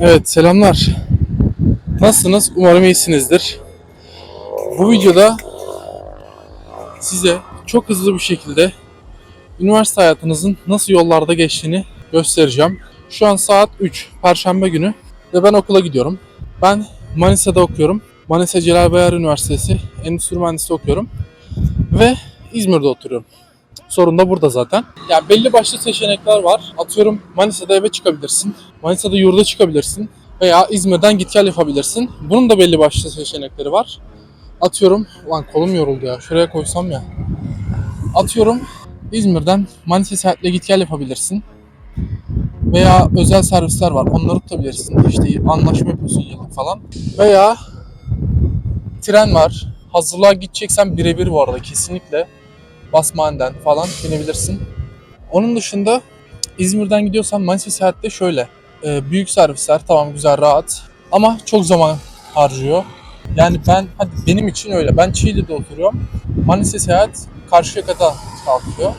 Evet selamlar. Nasılsınız? Umarım iyisinizdir. Bu videoda size çok hızlı bir şekilde üniversite hayatınızın nasıl yollarda geçtiğini göstereceğim. Şu an saat 3, Perşembe günü ve ben okula gidiyorum. Ben Manisa'da okuyorum. Manisa Celal Bayar Üniversitesi Endüstri Mühendisliği okuyorum. Ve İzmir'de oturuyorum. Sorun da burada zaten. Yani belli başlı seçenekler var. Atıyorum Manisa'da eve çıkabilirsin. Manisa'da yurda çıkabilirsin. Veya İzmir'den git gel yapabilirsin. Bunun da belli başlı seçenekleri var. Atıyorum, lan kolum yoruldu ya. Şuraya koysam ya. Atıyorum İzmir'den Manisa seyahatle git gel yapabilirsin. Veya özel servisler var. Onları tutabilirsin. İşte anlaşma yapıyorsun yıllık falan. Veya tren var. Hazırlığa gideceksen birebir bu arada kesinlikle. Basmaneden falan binebilirsin. Onun dışında İzmir'den gidiyorsan Manisa seyahatte şöyle. e, büyük servisler tamam güzel rahat ama çok zaman harcıyor. Yani ben hadi benim için öyle. Ben Çiğli'de oturuyorum. Manisa seyahat Karşıyaka'da kalkıyor.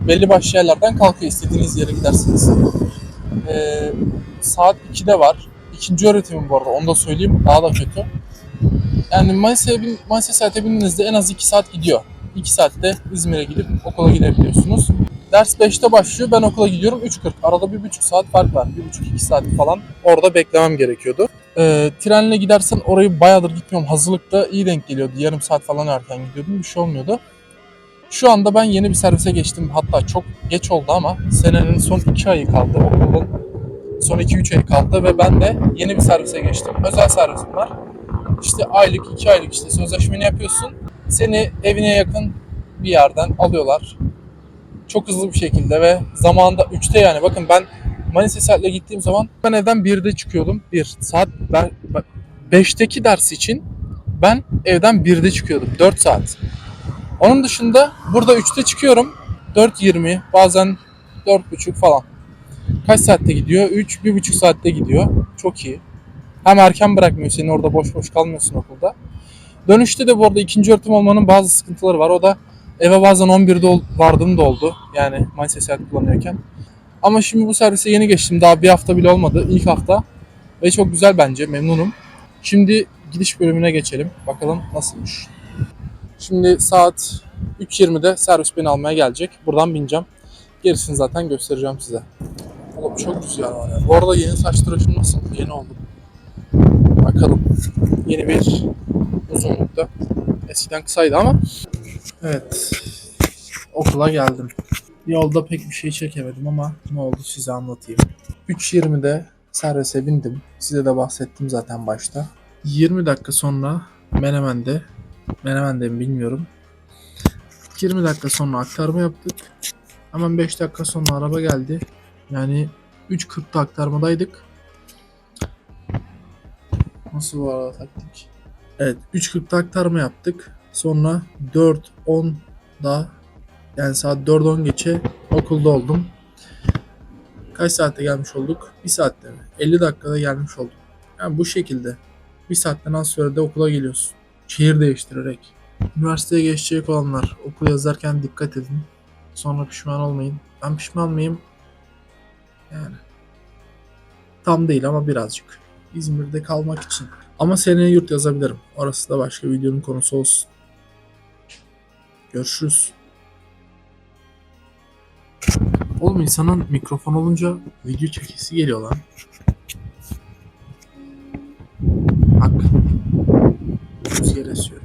Belli başlı yerlerden kalkıyor. istediğiniz yere gidersiniz. E, saat 2'de var. İkinci öğretimim bu arada. Onu da söyleyeyim. Daha da kötü. Yani Manisa'ya bin, Manisa seyahate bindiğinizde en az 2 saat gidiyor. 2 saatte İzmir'e gidip okula gidebiliyorsunuz. Ders 5'te başlıyor. Ben okula gidiyorum 3.40. Arada 1,5 saat fark var. 1,5-2 saat falan orada beklemem gerekiyordu. Ee, trenle gidersen orayı bayağıdır gitmiyorum. Hazırlıkta iyi denk geliyordu. Yarım saat falan erken gidiyordum. Bir şey olmuyordu. Şu anda ben yeni bir servise geçtim. Hatta çok geç oldu ama senenin son 2 ayı kaldı. Okulun son 2-3 ayı kaldı ve ben de yeni bir servise geçtim. Özel servisim var. İşte aylık, 2 aylık işte sözleşmeni yapıyorsun. Seni evine yakın bir yerden alıyorlar. Çok hızlı bir şekilde ve zamanında 3'te yani bakın ben Manisa Seyahat'le gittiğim zaman ben evden 1'de çıkıyordum. 1 saat ben 5'teki ders için ben evden 1'de çıkıyordum. 4 saat. Onun dışında burada 3'te çıkıyorum. 4.20 bazen 4.30 falan. Kaç saatte gidiyor? 3, 1.5 saatte gidiyor. Çok iyi. Hem erken bırakmıyor seni orada boş boş kalmıyorsun okulda. Dönüşte de bu arada ikinci öğretim olmanın bazı sıkıntıları var. O da eve bazen 11'de ol- vardığım da oldu. Yani Manisa seyahat kullanıyorken. Ama şimdi bu servise yeni geçtim. Daha bir hafta bile olmadı. İlk hafta. Ve çok güzel bence. Memnunum. Şimdi gidiş bölümüne geçelim. Bakalım nasılmış. Şimdi saat 3.20'de servis beni almaya gelecek. Buradan bineceğim. Gerisini zaten göstereceğim size. Oğlum çok güzel var ya. Bu arada yeni saç tıraşım nasıl? Yeni oldu. Bakalım. Yeni bir uzunlukta. Eskiden kısaydı ama. Evet. Okula geldim. Yolda pek bir şey çekemedim ama ne oldu size anlatayım. 3.20'de servise bindim. Size de bahsettim zaten başta. 20 dakika sonra Menemen'de, Menemen'de mi bilmiyorum. 20 dakika sonra aktarma yaptık. Hemen 5 dakika sonra araba geldi. Yani 3.40'da aktarmadaydık. Nasıl bu arada taktik? Evet 3.40'da aktarma yaptık. Sonra 4.10'da yani saat 4.10 geçe okulda oldum. Kaç saatte gelmiş olduk? 1 saatte mi? 50 dakikada gelmiş oldum. Yani bu şekilde. Bir saatten az sürede okula geliyorsun. Şehir değiştirerek. Üniversiteye geçecek olanlar okul yazarken dikkat edin. Sonra pişman olmayın. Ben pişman mıyım? Yani. Tam değil ama birazcık. İzmir'de kalmak için. Ama seneye yurt yazabilirim. Orası da başka videonun konusu olsun. Görüşürüz. Oğlum insanın mikrofon olunca video çekisi geliyor lan. Bak. Rüzgar esiyor.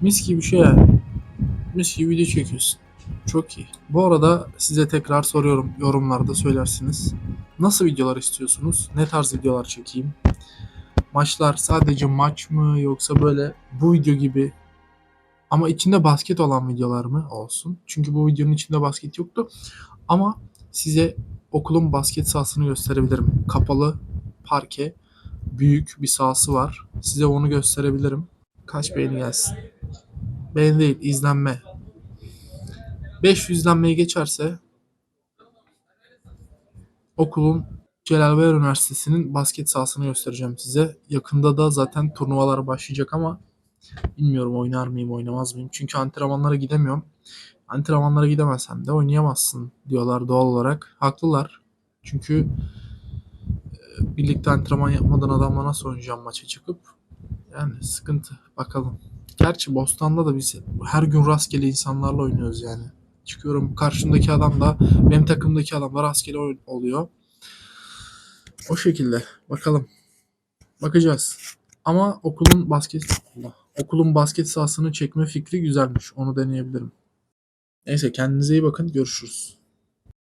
Mis gibi şey ya. Mis gibi video çekiyorsun. Çok iyi. Bu arada size tekrar soruyorum. Yorumlarda söylersiniz. Nasıl videolar istiyorsunuz? Ne tarz videolar çekeyim? Maçlar sadece maç mı yoksa böyle bu video gibi ama içinde basket olan videolar mı olsun? Çünkü bu videonun içinde basket yoktu. Ama size okulun basket sahasını gösterebilirim. Kapalı, parke, büyük bir sahası var. Size onu gösterebilirim. Kaç beğeni gelsin? Beğeni değil, izlenme. 500 izlenmeyi geçerse okulun Celal Üniversitesi'nin basket sahasını göstereceğim size. Yakında da zaten turnuvalar başlayacak ama bilmiyorum oynar mıyım oynamaz mıyım. Çünkü antrenmanlara gidemiyorum. Antrenmanlara gidemezsem de oynayamazsın diyorlar doğal olarak. Haklılar. Çünkü birlikte antrenman yapmadan adamla nasıl oynayacağım maça çıkıp? Yani sıkıntı. Bakalım. Gerçi Bostan'da da biz her gün rastgele insanlarla oynuyoruz yani. Çıkıyorum karşımdaki adam da benim takımdaki adam da rastgele oluyor. O şekilde. Bakalım. Bakacağız. Ama okulun basket Allah. okulun basket sahasını çekme fikri güzelmiş. Onu deneyebilirim. Neyse kendinize iyi bakın. Görüşürüz.